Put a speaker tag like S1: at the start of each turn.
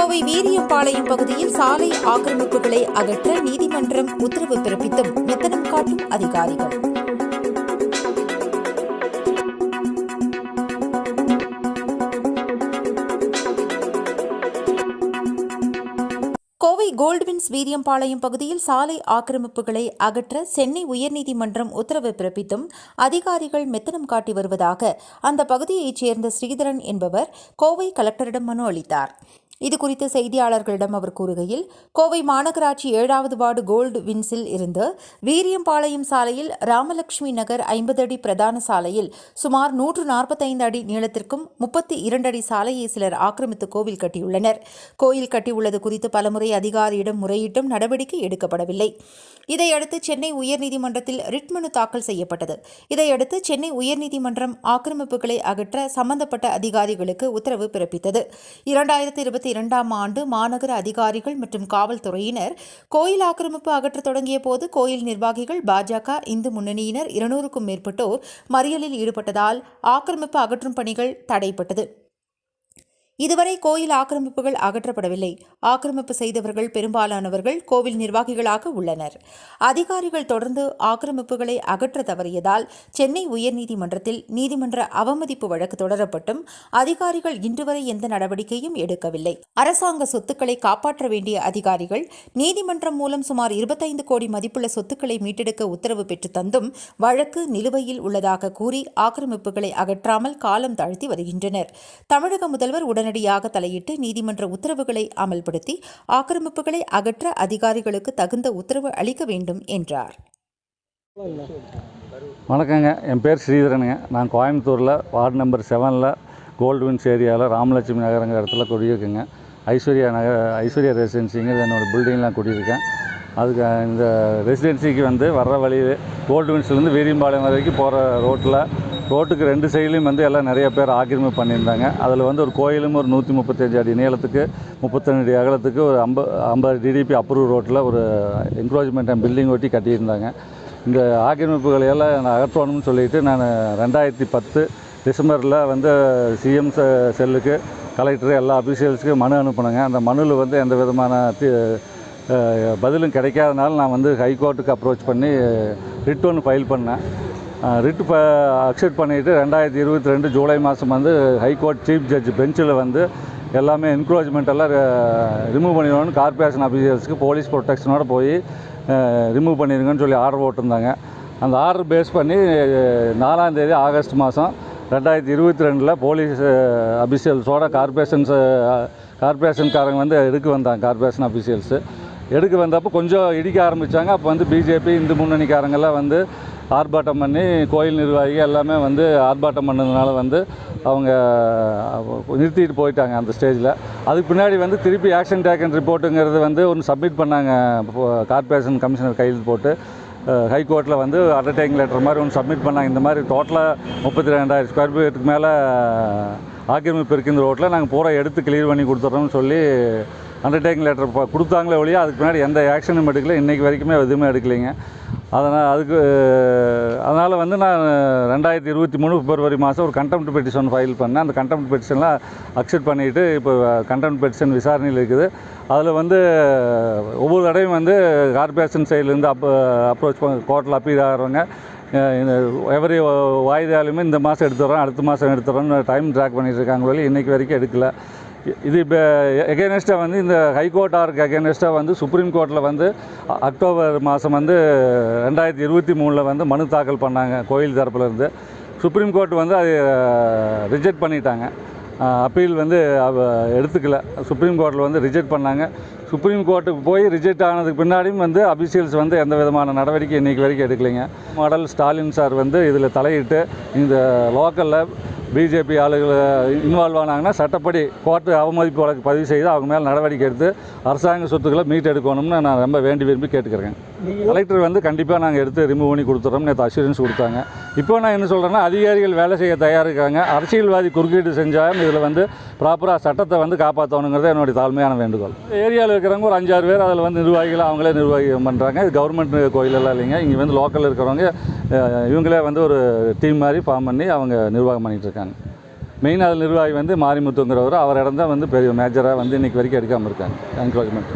S1: கோவை வீரியம்பாளையம் பகுதியில் சாலை ஆக்கிரமிப்புகளை அகற்ற நீதிமன்றம் உத்தரவு பிறப்பித்தும் மெத்தனம் காட்டும் அதிகாரிகள். கோவை கோல்ட்வின்ஸ் வீரியம்பாளையம் பகுதியில் சாலை ஆக்கிரமிப்புகளை அகற்ற சென்னை உயர்நீதிமன்றம் உத்தரவு பிறப்பித்தும் அதிகாரிகள் மெத்தனம் காட்டி வருவதாக அந்த பகுதியைச் சேர்ந்த ஸ்ரீதரன் என்பவர் கோவை கலெக்டரிடம் மனு அளித்தார். இதுகுறித்து செய்தியாளர்களிடம் அவர் கூறுகையில் கோவை மாநகராட்சி ஏழாவது வார்டு கோல்டு வின்ஸில் இருந்து வீரியம்பாளையம் சாலையில் ராமலட்சுமி நகர் ஐம்பது அடி பிரதான சாலையில் சுமார் நூற்று நாற்பத்தைந்து அடி நீளத்திற்கும் முப்பத்தி இரண்டு அடி சாலையை சிலர் ஆக்கிரமித்து கோவில் கட்டியுள்ளனர். கோயில் கட்டியுள்ளது குறித்து பலமுறை அதிகாரியிடம் முறையிட்டும் நடவடிக்கை எடுக்கப்படவில்லை. இதையடுத்து சென்னை உயர்நீதிமன்றத்தில் ரிட் மனு தாக்கல் செய்யப்பட்டது. இதையடுத்து சென்னை உயர்நீதிமன்றம் ஆக்கிரமிப்புகளை அகற்ற சம்பந்தப்பட்ட அதிகாரிகளுக்கு உத்தரவு பிறப்பித்தது. இரண்டாயிரத்தி இருபத்தி இரண்டாம் ஆண்டு மாநகர அதிகாரிகள் மற்றும் காவல்துறையினர் கோயில் ஆக்கிரமிப்பு அகற்றத் தொடங்கிய போது கோயில் நிர்வாகிகள் பாஜக இந்து முன்னணியினர் இருநூறுக்கும் மேற்பட்டோர் மறியலில் ஈடுபட்டதால் ஆக்கிரமிப்பு அகற்றும் பணிகள் தடைப்பட்டது. இதுவரை கோயில் ஆக்கிரமிப்புகள் அகற்றப்படவில்லை. ஆக்கிரமிப்பு செய்தவர்கள் பெரும்பாலானவர்கள் கோவில் நிர்வாகிகளாக உள்ளனர். அதிகாரிகள் தொடர்ந்து ஆக்கிரமிப்புகளை அகற்ற தவறியதால் சென்னை உயர்நீதிமன்றத்தில் நீதிமன்ற அவமதிப்பு வழக்கு தொடரப்பட்டும் அதிகாரிகள் இன்று வரை எந்த நடவடிக்கையும் எடுக்கவில்லை. அரசாங்க சொத்துக்களை காப்பாற்ற வேண்டிய அதிகாரிகள் நீதிமன்றம் மூலம் சுமார் இருபத்தைந்து கோடி மதிப்புள்ள சொத்துக்களை மீட்டெடுக்க உத்தரவு பெற்று தந்தும் வழக்கு நிலுவையில் உள்ளதாக கூறி ஆக்கிரமிப்புகளை அகற்றாமல் காலம் தாழ்த்தி வருகின்றனர். தமிழக முதல்வர் உடனடியாக தலையிட்டு நீதிமன்ற உத்தரவுகளை அமல்படுத்தி ஆக்கிரமிப்புகளை அகற்ற அதிகாரிகளுக்கு தகுந்த உத்தரவு அளிக்க வேண்டும் என்றார்.
S2: வணக்கங்க. என் பேர் ஸ்ரீதரனுங்க. நான் கோயம்புத்தூரில் வார்டு நம்பர் செவனில் கோல்டு வின்ஸ் ஏரியாவில் ராமலட்சுமி நகரங்கிற இடத்துல குடியிருக்குங்க. ஐஸ்வர்யா நகர் ஐஸ்வர்யா ரெசிடென்சிங்கிறது என்னோடய பில்டிங்லாம் குடியிருக்கேன். அதுக்கு இந்த ரெசிடென்சிக்கு வந்து வர்ற வழியில் கோல்டு வின்ஸ்லேருந்து வீரியம்பாளையம் வரைக்கும் போகிற ரோட்டில் ரோட்டுக்கு ரெண்டு சைட்லேயும் வந்து எல்லாம் நிறைய பேர் ஆக்கிரமிப்பு பண்ணியிருந்தாங்க. அதில் வந்து ஒரு கோயிலும் ஒரு நூற்றி முப்பத்தஞ்சு அடி நீளத்துக்கு முப்பத்தஞ்சு அடி அகலத்துக்கு ஒரு ஐம்ப ஐம்பது டிடிபி அப்ரூவ் ரோட்டில் ஒரு என்க்ரோச்மெண்ட் பில்டிங் ஒட்டி கட்டியிருந்தாங்க. இந்த ஆக்கிரமிப்புகளை எல்லாம் நான் அகற்றணும்னு சொல்லிட்டு நான் ரெண்டாயிரத்தி பத்து டிசம்பரில் வந்து சிஎம் செல்லுக்கு கலெக்டர் எல்லா அபிஷியல்ஸுக்கு மனு அனுப்பினேங்க. அந்த மனுவில் வந்து எந்த விதமான பதிலும் கிடைக்காதனால நான் வந்து ஹைகோர்ட்டுக்கு அப்ரோச் பண்ணி ரிட் ஒன்று ஃபைல் பண்ணேன். ரிட் ப அக்செப்ட் பண்ணிவிட்டு ரெண்டாயிரத்தி இருபத்தி ரெண்டு ஜூலை மாதம் வந்து ஹைகோர்ட் சீஃப் ஜட்ஜ் பெஞ்சில் வந்து எல்லாமே என்க்ரோச்மெண்ட் எல்லாம் ரிமூவ் பண்ணிடணும்னு கார்பரேஷன் அஃபீஷியல்ஸ்க்கு போலீஸ் ப்ரொடெக்ஷனோட போய் ரிமூவ் பண்ணிடுங்கன்னு சொல்லி ஆர்டர் போட்டிருந்தாங்க. அந்த ஆர்டர் பேஸ் பண்ணி நாலாந்தேதி ஆகஸ்ட் மாதம் ரெண்டாயிரத்தி இருபத்தி ரெண்டில் போலீஸ் அபிஷியல்ஸோட கார்பரேஷன்ஸு கார்பரேஷன்காரங்க வந்து எடுக்க வந்தாங்க கார்பரேஷன் அபிஷியல்ஸு எடுக்க வந்தப்போ கொஞ்சம் இடிக்க ஆரம்பித்தாங்க அப்போ வந்து பிஜேபி இந்து முன்னணிக்காரங்கெல்லாம் வந்து ஆர்ப்பாட்டம் பண்ணி கோயில் நிர்வாகிகள் எல்லாமே வந்து ஆர்ப்பாட்டம் பண்ணதுனால வந்து அவங்க நிறுத்திட்டு போயிட்டாங்க அந்த ஸ்டேஜில் அதுக்கு பின்னாடி வந்து திருப்பி ஆக்ஷன் டேக்கன் ரிப்போர்ட்டுங்கிறது வந்து ஒன்று சப்மிட் பண்ணாங்க கார்பரேஷன் கமிஷனர் கையில் போட்டு. ஹைகோர்ட்டில் வந்து அண்டர்டேக்கிங் லெட்டர் மாதிரி ஒன்று சப்மிட் பண்ணாங்க. இந்த மாதிரி டோட்டலாக முப்பத்தி ரெண்டாயிரம் ஸ்கொயர் ஃபீட்டுக்கு மேலே ஆக்கிரமிப்பு இருக்கு இந்த ரோட்டில் நாங்கள் பூரா எடுத்து கிளியர் பண்ணி கொடுத்துட்றோம்னு சொல்லி அண்டர்டேக்கிங் லெட்டர் கொடுத்தாங்களே ஒழிய அதுக்கு முன்னாடி எந்த ஆக்ஷனும் எடுக்கல. இன்றைக்கி வரைக்குமே எதுவுமே எடுக்கலைங்க. அதனால் அதுக்கு அதனால் வந்து நான் ரெண்டாயிரத்தி இருபத்தி மூணு பிப்ரவரி மாதம் ஒரு கண்டெம்ட் பெட்டிஷன் ஃபைல் பண்ணேன். அந்த கண்டெம்ட் பெட்டிஷன்லாம் அக்செப்ட் பண்ணிவிட்டு இப்போ கண்டெம்ட் பெட்டிஷன் விசாரணையில் இருக்குது. அதில் வந்து ஒவ்வொரு தடவையும் வந்து கார்பரேஷன் சைட்லேருந்து அப் அப்ரோச் கோர்ட்டில் அப்பீல் ஆகிறவங்க எவரி வாய்தாலுமே இந்த மாதம் எடுத்துடுறோம் அடுத்த மாதம் எடுத்துடுறோம்னு டைம் ட்ராக் பண்ணிகிட்டு இருக்காங்க. வழி இன்றைக்கி வரைக்கும் எடுக்கல. இது இப்போ எகேனஸ்டாக வந்து இந்த ஹைகோர்ட் ஆர்க்கு எகேனஸ்டாக வந்து சுப்ரீம் கோர்ட்டில் வந்து அக்டோபர் மாதம் வந்து ரெண்டாயிரத்தி இருபத்தி மூணில் வந்து மனு தாக்கல் பண்ணாங்க கோயில் தரப்புலேருந்து சுப்ரீம் கோர்ட் வந்து அதை ரிஜெக்ட் பண்ணிட்டாங்க. அப்பீல் வந்து அவ எடுத்துக்கல. சுப்ரீம் கோர்ட்டில் வந்து ரிஜெக்ட் பண்ணாங்க. சுப்ரீம் கோர்ட்டுக்கு போய் ரிஜெக்ட் ஆனதுக்கு பின்னாடியும் வந்து அபிஷியல்ஸ் வந்து எந்த விதமான நடவடிக்கை இன்றைக்கி வரைக்கும் எடுக்கலைங்க. மாடல் ஸ்டாலின் சார் வந்து இதில் தலையிட்டு இந்த லோக்கலில் பிஜேபி ஆளுகள் இன்வால்வ் ஆனாங்கன்னா சட்டப்படி கோர்ட்டு அவமதிப்பு வழக்கு பதிவு செய்து அவங்க மேலே நடவடிக்கை எடுத்து அரசாங்க சொத்துக்களை மீட் எடுக்கணும்னு நான் ரொம்ப வேண்டி விரும்பி கேட்டுக்கிறேன். கலெக்டர் வந்து கண்டிப்பாக நாங்கள் எடுத்து ரிமூவ் பண்ணி கொடுத்துறோம் நேற்று அஷூரன்ஸ் கொடுத்தாங்க. இப்போ நான் என்ன சொல்கிறேன்னா அதிகாரிகள் வேலை செய்ய தயாரிக்கிறாங்க அரசியல்வாதி குறுக்கீடு செஞ்சாலும் இதில் வந்து ப்ராப்பராக சட்டத்தை வந்து காப்பாற்றணுங்கிறது என்னுடைய தாழ்மையான வேண்டுகோள். ஏரியாவில் இருக்கிறவங்க ஒரு அஞ்சாறு பேர் அதில் வந்து நிர்வாகிகள் அவங்களே நிர்வாகம் பண்ணுறாங்க இது கவர்மெண்ட் கோயிலெல்லாம் இல்லைங்க. இங்கே வந்து லோக்கலில் இருக்கிறவங்க இவங்களே வந்து ஒரு டீம் மாதிரி ஃபார்ம் பண்ணி அவங்க நிர்வாகம் பண்ணிகிட்டு இருக்காங்க. மெயின் அதில் நிர்வாகி வந்து மாரிமுத்துங்கிறவர். அவர் இடம் தான் வந்து பெரிய மேஜராக வந்து இன்றைக்கி வரைக்கும் எடுக்காமல் இருக்காங்க. என்க்ரோச்மெண்ட்